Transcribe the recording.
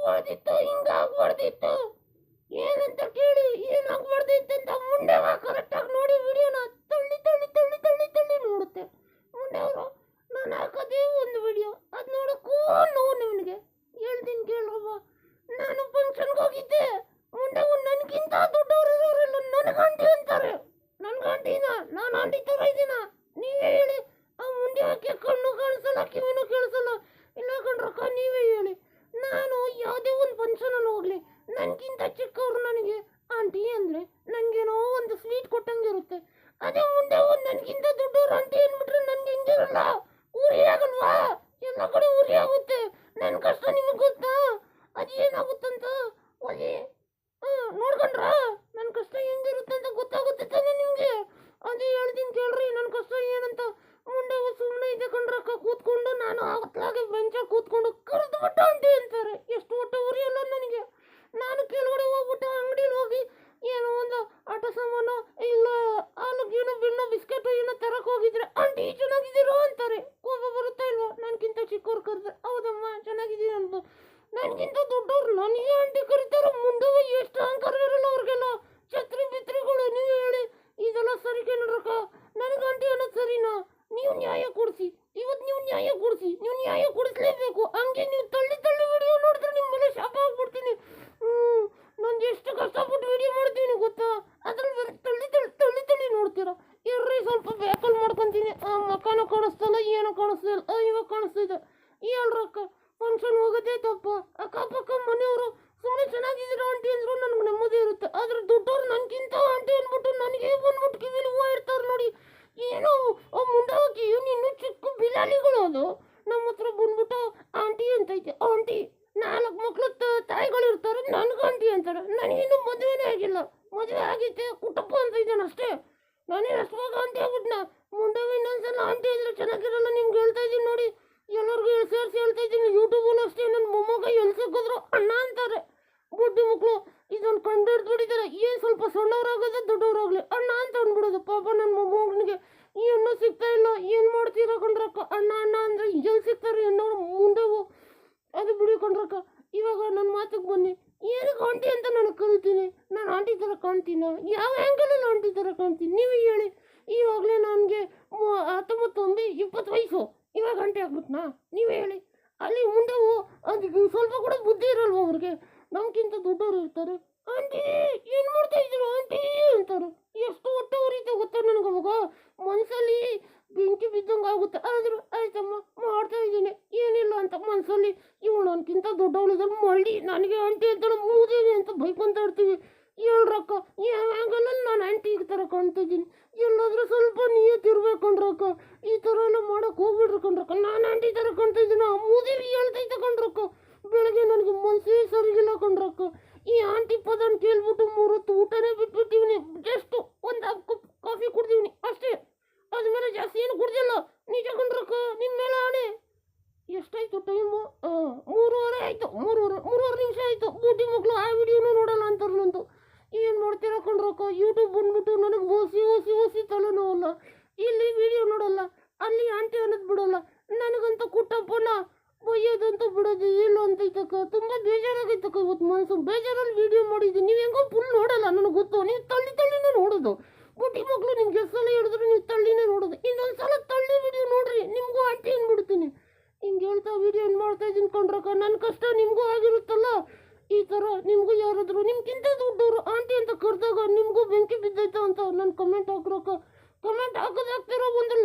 ಹಿಂಗಾಗ್ಬಾರ್ದಿತ್ತು ಹಿಂಗಾಗ್ಬಾರ್ದಿತ್ತು ಏನಂತ ಕೇಳಿ ಏನಾಗ್ಬಾರ್ದಿತ್ತು ಅಂತ ಮುಂಡೆ ಕರೆಕ್ಟಾಗಿ ನೋಡಿ ವಿಡಿಯೋನ ತಳ್ಳಿ ತಳ್ಳಿ ತಳ್ಳಿ ತಳ್ಳಿ ತಳ್ಳಿ ನೋಡುತ್ತೆ ಮುಂಡೆ ಅವರು ನಾನು ಹಾಕೋದೇ ಒಂದು ವಿಡಿಯೋ ಅದು ನೋಡಕ್ಕೂ ನೋವು ನಿಮಗೆ ಹೇಳ್ತೀನಿ ಕೇಳ್ರವ್ವ ನಾನು ಫಂಕ್ಷನ್ಗೆ ಹೋಗಿದ್ದೆ ಮುಂದೆ ನನಗಿಂತ ದೊಡ್ಡವರು ಇರೋರೆಲ್ಲ ನನಗೆ ಆಂಟಿ ಅಂತಾರೆ ನನ್ಗೆ ಆಂಟಿನ ನಾನು ಆಂಟಿ ಥರ ಇದ್ದೀನ ನೀವೇ ಹೇಳಿ ಆ ಮುಂದೆ ಹಾಕಿ ಕಣ್ಣು ಕಾಣಿಸಲ್ಲ ಕಿವಿನೂ ಕೇಳಿಸಲ್ಲ ಇಲ್ಲ ಕಣ್ರಕ್ಕ ನೀವೇ ಹೇಳಿ ನಾನು ಯಾವುದೇ ಒಂದು ಫಂಕ್ಷನಲ್ಲಿ ಹೋಗ್ಲಿ ನನಗಿಂತ ಚಿಕ್ಕವ್ರು ನನಗೆ, ಆಂಟಿ ಅಂದರೆ ನನಗೇನೋ ಒಂದು ಸ್ವೀಟ್ ಕೊಟ್ಟಂಗಿರುತ್ತೆ. ಅದೇ ಮುಂದೆ ಒಂದು ನನಗಿಂತ ದೊಡ್ಡವ್ರು ಆಂಟಿ ಅಂದ್ಬಿಟ್ರೆ ನನಗೆ ಹಿಂಗಿರಲ್ಲ. ಊರಿ ಆಗಲ್ವಾ ಎಲ್ಲ ಕಡೆ ಊರಿ ಆಗುತ್ತೆ ನನ್ನ ಕಷ್ಟ ನಿಮಗೆ ಗೊತ್ತಾ? ಅದು ಏನಾಗುತ್ತಂತ? ಹೋಗಿ ನೋಡ್ಕೊಂಡ್ರ? ನನ್ನ ಕಷ್ಟ ಹೆಂಗಿರುತ್ತೆ ಅಂತ ಗೊತ್ತಾಗುತ್ತೆ ತಾನೇ ನಿಮಗೆ? ಅದೇ ಹೇಳ್ತೀನಿ ಕೇಳ್ರಿ ನನ್ನ ಕಷ್ಟ ಏನಂತ? ಮುಂದೆ ಸುಮ್ಮನೆ ಇದೆ ಕಣ್ರಕ್ಕ, ಕೂತ್ಕೊಂಡು ನಾನು ಅವತ್ಲಾಗೆ ಬೆಂಚಲ್ಲಿ ಕೂತ್ಕೊಂಡು ಕರೆದು ಬಿಟ್ಟ ಆಂಟಿ ಅಂತಾರೆ ಎಷ್ಟು ಹೊಟ್ಟೆ ಉರಿಯಲ್ಲ ನನಗೆ ನಾನು ಕೆಳಗಡೆ ಹೋಗ್ಬಿಟ್ಟು ಅಂಗಡಿಲಿ ಹೋಗಿ ಏನೋ ಒಂದು ಆಟ ಸಾಮಾನು ಇಲ್ಲ ಹಾಲು ಗೀನು ಬಿಣ್ಣು ಬಿಸ್ಕೆಟ್ ಏನೋ ತರಕ್ ಹೋಗಿದ್ರೆ ಆಂಟಿ ಚೆನ್ನಾಗಿದ್ದೀರೋ ಅಂತಾರೆ ಕೋಪ ಬರುತ್ತಾ ಇಲ್ವಾ ನನ್ಗಿಂತ ಕರೆದ್ರೆ ಹೌದಮ್ಮ ಚೆನ್ನಾಗಿದ್ದೀನಿ ಅಂತ ನನಗಿಂತ ದೊಡ್ಡವ್ರು ನನಗೆ ಆಂಟಿ ಕರೀತಾರೆ ಮುಂದೆ ಎಷ್ಟು ಅಹಂಕಾರ ಇರಲ್ಲ ಅವ್ರಿಗೆಲ್ಲ. ಛತ್ರಿ ಬಿತ್ರಿಗಳು ನೀವು ಹೇಳಿ ಇದೆಲ್ಲ ಸರಿ ಕೇಳ್ರಕ್ಕ ನನಗೆ ಆಂಟಿ ಅನ್ನೋದು ಸರಿನಾ ನೀವು ನ್ಯಾಯ ಕೊಡಿಸಿ ಇವತ್ತು ನೀವು ನ್ಯಾಯ ಕೊಡಿಸಿ ನೀವು ನ್ಯಾಯ ಕೊಡಿಸ್ಲೇಬೇಕು ಹಂಗೆ ನೀವು ತಳ್ಳಿ ತಳ್ಳಿ ವಿಡಿಯೋ ನೋಡಿದ್ರೆ ನಿಮ್ಮ ಮೇಲೆ ಶಾಪ ಆಗ್ಬಿಡ್ತೀನಿ ಹ್ಮ್ ನಾನು ಎಷ್ಟು ಕಷ್ಟಪಟ್ಟು ವಿಡಿಯೋ ಮಾಡ್ತೀನಿ ಗೊತ್ತಾ ಅದ್ರಲ್ಲಿ ಬರೀ ತಳ್ಳಿ ತಳ್ಳಿ ತಳ್ಳಿ ತಳ್ಳಿ ನೋಡ್ತೀರಾ ಇರ್ರಿ ಸ್ವಲ್ಪ ಬೇಕಲ್ ಮಾಡ್ಕೊಂತೀನಿ ಆ ಮಕ್ಕನೂ ಕಾಣಿಸ್ತಲ್ಲ ಏನೋ ಕಾಣಿಸ್ತಿಲ್ಲ ಆ, ಇವಾಗ ಕಾಣಿಸ್ತಿದೆ ಹೇಳ್ರಕ್ಕ ಫಂಕ್ಷನ್ ಹೋಗೋದೇ ತಪ್ಪ ಅಕ್ಕಪಕ್ಕ ಮನೆಯವರು ಸುಮ್ಮನೆ ಚೆನ್ನಾಗಿದ್ದೀರಾ ಆಂಟಿ ಅಂದ್ರು ನನಗೆ ನೆಮ್ಮದಿ ಇರುತ್ತೆ. ಆದ್ರೆ ದೊಡ್ಡವ್ರು ನನಗಿಂತ ಆಂಟಿ ಅಂದ್ಬಿಟ್ಟು ನನಗೆ ಬಂದ್ಬಿಟ್ಟು ಕಿವಿಲಿ ಹೂವು ಇರ್ತಾರೆ ನೋಡಿ. ಏನೋ? ಆ ಹೋಗಿ ಇನ್ನು ಚಿಕ್ಕ ಬಿಲಾಲಿಗಳು ಅದು. ನಮ್ಮ ಹತ್ರ ಬಂದ್ಬಿಟ್ಟು ಆಂಟಿ ಅಂತೈತೆ. ಆಂಟಿ, ನಾಲ್ಕು ಮಕ್ಕಳು ತಾಯಿಗಳು ಇರ್ತಾರೆ, ನನಗೆ ಆಂಟಿ ಅಂತಾರೆ. ನನಗಿನ್ನೂ ಮದುವೆನೇ ಆಗಿಲ್ಲ. ಮದುವೆ ಆಗೈತೆ ಕುಟುಂಬ ಅಂತ ಇದ್ದಾನೆ ಅಷ್ಟೇ. ನಾನೇ ಅಷ್ಟವಾಗ ಆಂಟಿ ಆಗ್ಬಿಟ್ನ? ಮುಂದೆ ಇನ್ನೊಂದ್ಸಲ ಆಂಟಿ ಅಂದ್ರೆ ಚೆನ್ನಾಗಿರಲ್ಲ ನಿಮ್ಗೆ ಹೇಳ್ತಾ ಇದ್ದೀನಿ ನೋಡಿ. ಎಲ್ಲರಿಗೂ ಸೇರಿಸಿ ಹೇಳ್ತಾ ಇದ್ದೀನಿ ಯೂಟ್ಯೂಬಲ್ಲೂ ಅಷ್ಟೇ ನನ್ನ ಮೊಮ್ಮಗ ಎಲ್ಲಿ ಸಿಕ್ಕಿದ್ರು ಅಣ್ಣ ಅಂತಾರೆ ಬುಡ್ಡಿ ಮಕ್ಕಳು ಇದನ್ನು ಕಂಡು ಹಿಡ್ದುಬಿಟ್ಟಿದ್ದಾರೆ ಏನು ಸ್ವಲ್ಪ ಸಣ್ಣವರಾಗೋದೇ ದೊಡ್ಡವರಾಗಲಿ. ಅಣ್ಣ ಅಂತ ಅಂದ್ಬಿಡೋದು. ಪಾಪ ನನ್ನ ಮೊಮ್ಮಗನಿಗೆ, ಈ ಅಣ್ಣ ಸಿಗ್ತಾ ಇಲ್ಲ. ಏನು ಮಾಡ್ತೀರಾ ಕಣ್ರಕ್ಕ ಅಣ್ಣ ಅಣ್ಣ ಅಂದರೆ ಎಲ್ಲಿ ಸಿಗ್ತಾರೆ ಅನ್ನೋರು ಮುಂದೆವು ಅದು ಬಿಡಿ ಕಣ್ರಕ್ಕ ಇವಾಗ ನನ್ನ ಮಾತಿಗೆ ಬನ್ನಿ. ಏನಕ್ಕೆ ಆಂಟಿ ಅಂತ ನಾನು ಕಲಿತೀನಿ ನಾನು ಆಂಟಿ ಥರ ಕಾಣ್ತೀನ ಯಾವ ಆ್ಯಂಗಲಲ್ಲಿ ಆಂಟಿ ಥರ ಕಾಣ್ತೀನಿ? ನೀವೇ ಹೇಳಿ. ಇವಾಗಲೇ ನನಗೆ ಹತ್ತೊಂಬತ್ತು ಒಂದು ಇಪ್ಪತ್ತು ವಯಸ್ಸು. ಇವಾಗ ಆಂಟಿ ಆಗ್ಬಿಟ್ನಾ? ನೀವೇ ಹೇಳಿ. ಅಲ್ಲಿ ಮುಂದೆ ಅದು ಸ್ವಲ್ಪ ಕೂಡ ಬುದ್ಧಿ ಇರಲ್ವ ಅವ್ರಿಗೆ? ನಮ್ಗಿಂತ ದೊಡ್ಡವರು ಇರ್ತಾರೆ. ಆಂಟಿ, ಏನು ಮಾಡ್ತಾ ಇದ್ರು ಆಂಟಿ? ಅಂತಾರೆ. ಎಷ್ಟು ಹೊಟ್ಟೆ ಉರಿತ ಗೊತ್ತಾ ನನಗೆ ಅವಾಗ? ಮನಸ್ಸಲ್ಲಿ ಬೆಂಕಿ ಬಿದ್ದಂಗೆ ಆಗುತ್ತೆ. ಆದರೂ ಆಯ್ತಮ್ಮ, ಮಾಡ್ತಾ ಇದ್ದೀನಿ. ಏನಿಲ್ಲ ಅಂತ ಮನಸ್ಸಲ್ಲಿ ಇವಳು ನನಗಿಂತ ದೊಡ್ಡವಳಿದ್ರೆ ಮಳ್ಳಿ ನನಗೆ ಆಂಟಿ ಅಂತಾಳೆ. ಮೂದೇವಿ ಅಂತ ಬೈಕೊಂತ ಇರ್ತೀವಿ. ಹೇಳ್ರಕ್ಕ ಯಾವ ಆ್ಯಂಗಲಲ್ಲಿ ನಾನು ಆಂಟಿ ಥರ ಕಾಣ್ತಿದ್ದೀನಿ ಎಲ್ಲಾದರೂ ಸ್ವಲ್ಪ ನಿಯತ್ತಿರ್ಬೇಕು ಕಣ್ರಕ್ಕ ಈ ಥರ ಎಲ್ಲ ಮಾಡೋಕೆ ಹೋಗ್ಬಿಡ್ರಿ ಕಣ್ರಕ್ಕ ನಾನು ಆಂಟಿ ಥರ ಕಾಣ್ತಾ ಇದ್ದೀನಿ ಆ ಮೂದೇವಿ ಹೇಳ್ತೈತೆ ಕಣ್ರಕ್ಕ ಬೆಳಗ್ಗೆ ನನಗೆ ಮನಸ್ಸೇ ಸರಿಗಿಲ್ಲ ಕಣ್ರಕ್ಕ ಈ ಆಂಟಿ ಪದನ ಕೇಳ್ಬಿಟ್ಟು ಮೂರೊತ್ತು ಊಟನೇ ಬಿಟ್ಬಿಟ್ಟಿವ್ನಿ ಜಸ್ಟ್ ಒಂದು ಕಪ್ ಕಾಫಿ ಕುಡ್ದೀವ್ನಿ ಅಷ್ಟೇ ಅದ್ಮೇಲೆ ಜಾಸ್ತಿ ಏನು ಕುಡ್ದಿಲ್ಲ ನಿಜ ಕಣ್ರಕ್ಕ ನಿಮ್ಮ ಮೇಲೆ ಆಣೆ ಎಷ್ಟಾಯ್ತು ಟೈಮು ಮೂರುವರೆ ಆಯಿತು ಮೂರುವರೆ ಮೂರುವರೆ ನಿಮಿಷ ಆಯಿತು ಬುಡ್ಡಿ ಮಕ್ಕಳು ಆ ವಿಡಿಯೋನು ನೋಡಲ್ಲ ಅಂತಾರೆ ನಂದು ಏನು ಮಾಡ್ತೀರಾ ಕಣ್ರಕ್ಕ ಯೂಟ್ಯೂಬ್ ಬಂದ್ಬಿಟ್ಟು ನನಗೆ ಓಸಿ ಓಸಿ ಓಸಿ ತಲೆನೋವಲ್ಲ ಇಲ್ಲಿ ವಿಡಿಯೋ ನೋಡಲ್ಲ ಅಲ್ಲಿ ಆಂಟಿ ಅನ್ನೋದು ಬಿಡಲ್ಲ ನನಗಂತೂ ಕುಟ್ಟಪ್ಪನ ಬೈಯೋದಂತೂ ಬಿಡೋದು ಇಲ್ಲ ಅಂತೈತಕ್ಕ ತುಂಬ ಬೇಜಾರಾಗಿತ್ತು ಇವತ್ತು ಮನಸ್ಸು ಬೇಜಾರಲ್ಲಿ ವಿಡಿಯೋ ಮಾಡಿದ್ದೀನಿ ನೀವು ಹೆಂಗೋ ಫುಲ್ ನೋಡಲ್ಲ ನನಗೆ ಗೊತ್ತು. ನೀವು ತಳ್ಳಿ ತಳ್ಳಿನೇ ನೋಡೋದು. ಬುಟ್ಟಿ ಮಕ್ಕಳು ನಿಮ್ಗೆ ಎಷ್ಟು ಸಲ ಹೇಳಿದ್ರು ನೀವು ತಳ್ಳಿನೇ ನೋಡೋದು. ಇನ್ನೊಂದು ಸಲ ತಳ್ಳಿ ವಿಡಿಯೋ ನೋಡ್ರಿ, ನಿಮಗೂ ಆಂಟಿ ಅಂದ್ಬಿಡ್ತೀನಿ ಹಿಂಗೆ ಹೇಳ್ತಾ ವಿಡಿಯೋ ಏನು ಮಾಡ್ತಾ ಇದ್ದೀನಿ ಕೊಂಡ್ರಕ್ಕ ನನ್ನ ಕಷ್ಟ ನಿಮಗೂ ಆಗಿರುತ್ತಲ್ಲ? ಈ ಥರ ನಿಮಗೂ ಯಾರಾದರೂ ನಿಮ್ಗಿಂತ ದೊಡ್ಡವರು ಆಂಟಿ ಅಂತ ಕರೆದಾಗ ನಿಮಗೂ ಬೆಂಕಿ ಬಿದ್ದೈತ ಅಂತ ನನ್ನ ಕಮೆಂಟ್ ಹಾಕ್ರಕ್ಕ ಕಮೆಂಟ್ ಹಾಕೋದಾಗ್ತಿರೋ ಒಂದು